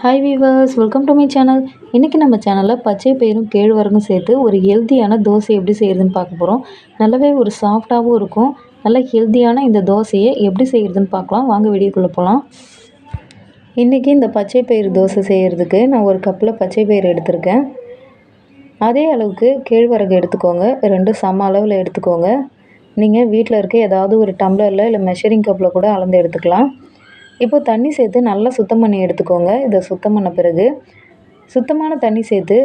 Hi viewers welcome to my channel இன்றைக்கி நம்ம சேனலில் பச்சை பயிரும் கேழ்வரகும் சேர்த்து ஒரு ஹெல்த்தியான தோசை எப்படி செய்கிறதுன்னு பார்க்க போகிறோம் நல்லாவே ஒரு சாஃப்டாகவும் இருக்கும். நல்ல ஹெல்த்தியான இந்த தோசையை எப்படி செய்கிறதுன்னு பார்க்கலாம். வாங்க வீடியோக்குள்ளே போகலாம் இன்றைக்கி இந்த பச்சை பயிர் தோசை செய்கிறதுக்கு நான் ஒரு கப்பில் பச்சை பயிறு எடுத்திருக்கேன். அதே அளவுக்கு கேழ்வரகு எடுத்துக்கோங்க. ரெண்டு சம அளவில் எடுத்துக்கோங்க. நீங்கள் வீட்டில் இருக்க ஏதாவது ஒரு டம்ளரில் இல்லை மெஷரிங் கப்பில் கூட அளந்து எடுத்துக்கலாம். இப்போ தண்ணி சேர்த்து நல்லா சுத்தம் பண்ணி எடுத்துக்கோங்க. இதை சுத்தம் பண்ண பிறகு சுத்தமான தண்ணி சேர்த்து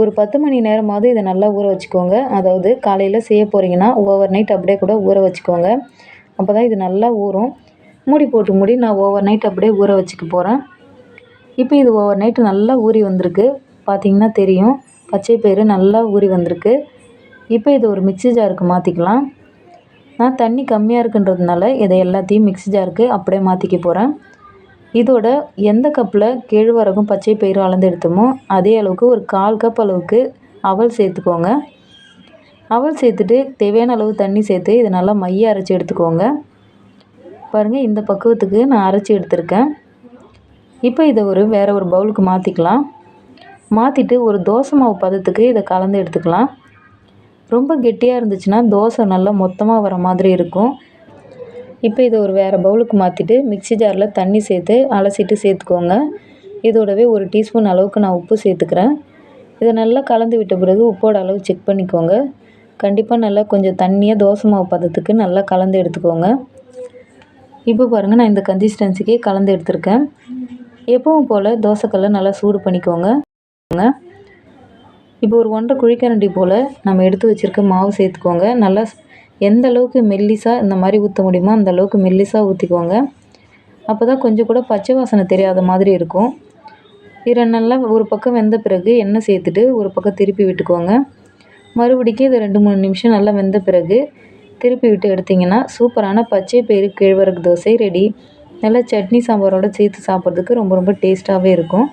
ஒரு பத்து மணி நேரமாவது இதை நல்லா ஊற வச்சுக்கோங்க. அதாவது காலையில் செய்ய போகிறீங்கன்னா ஓவர் நைட் அப்படியே கூட ஊற வச்சுக்கோங்க. அப்போ தான் இது நல்லா ஊறும். மூடி போட்டு மூடி நான் ஓவர் நைட் அப்படியே ஊற வச்சுக்க போகிறேன் இப்போ இது ஓவர் நைட்டு நல்லா ஊறி வந்திருக்கு. பார்த்தீங்கன்னா தெரியும். பச்சை பயிறு நல்லா ஊறி வந்திருக்கு. இப்போ இது ஒரு மிக்சி ஜாருக்கு மாற்றிக்கலாம் நான் தண்ணி கம்மியாக இருக்குன்றதுனால இதை எல்லாத்தையும் மிக்ஸி ஜாருக்கு அப்படியே மாற்றிக்க போகிறேன் இதோட எந்த கப்பில் கேழ்வரகும் பச்சை பயிரும் அளந்து எடுத்தோமோ அதே அளவுக்கு ஒரு கால் கப் அளவுக்கு அவல் சேர்த்துக்கோங்க. அவல் சேர்த்துட்டு தேவையான அளவு தண்ணி சேர்த்து இதை நல்லா மைய அரைச்சி எடுத்துக்கோங்க. பாருங்கள் இந்த பக்குவத்துக்கு நான் அரைச்சி எடுத்திருக்கேன். இப்போ இதை ஒரு வேறு ஒரு பவுலுக்கு மாற்றிக்கலாம் மாற்றிட்டு ஒரு தோசை மாவு பதத்துக்கு இதை கலந்து எடுத்துக்கலாம். ரொம்ப கெட்டியாக இருந்துச்சுன்னா தோசை நல்லா மொத்தமாக வர மாதிரி இருக்கும். இப்போ இதை ஒரு வேறு பவுலுக்கு மாற்றிட்டு மிக்ஸி ஜாரில் தண்ணி சேர்த்து அலசிட்டு சேர்த்துக்கோங்க. இதோடவே ஒரு டீஸ்பூன் அளவுக்கு நான் உப்பு சேர்த்துக்கிறேன். இதை நல்லா கலந்து விட்ட பிறகு உப்போட அளவு செக் பண்ணிக்கோங்க. கண்டிப்பாக நல்லா கொஞ்சம் தண்ணியாக தோசை மாவு பதத்துக்கு நல்லா கலந்து எடுத்துக்கோங்க. இப்போ பாருங்கள் நான் இந்த கன்சிஸ்டன்சிக்கே கலந்து எடுத்திருக்கேன். எப்பவும் போல் தோசைக்கல்லை நல்லா சூடு பண்ணிக்கோங்க. இப்போ ஒரு ஒன்றரை குழிக்கரண்டி போல் நம்ம எடுத்து வச்சுருக்க மாவு சேர்த்துக்கோங்க. நல்லா எந்த அளவுக்கு மெல்லிசாக இந்த மாதிரி ஊற்ற முடியுமோ அந்த அளவுக்கு மெல்லிசாக ஊற்றிக்கோங்க அப்போ தான் கொஞ்சம் கூட பச்சை வாசனை தெரியாத மாதிரி இருக்கும். இதை நல்லா ஒரு பக்கம் வெந்த பிறகு எண்ணெய் சேர்த்துட்டு ஒரு பக்கம் திருப்பி விட்டுக்கோங்க. மறுபடிக்கு இது ரெண்டு மூணு நிமிஷம் நல்லா வெந்த பிறகு திருப்பி விட்டு எடுத்திங்கன்னா சூப்பரான பச்சை பயிறு கேழ்வரகு தோசை ரெடி. நல்லா சட்னி சாம்பாரோடு சேர்த்து சாப்பிட்றதுக்கு ரொம்ப ரொம்ப டேஸ்ட்டாகவே இருக்கும்.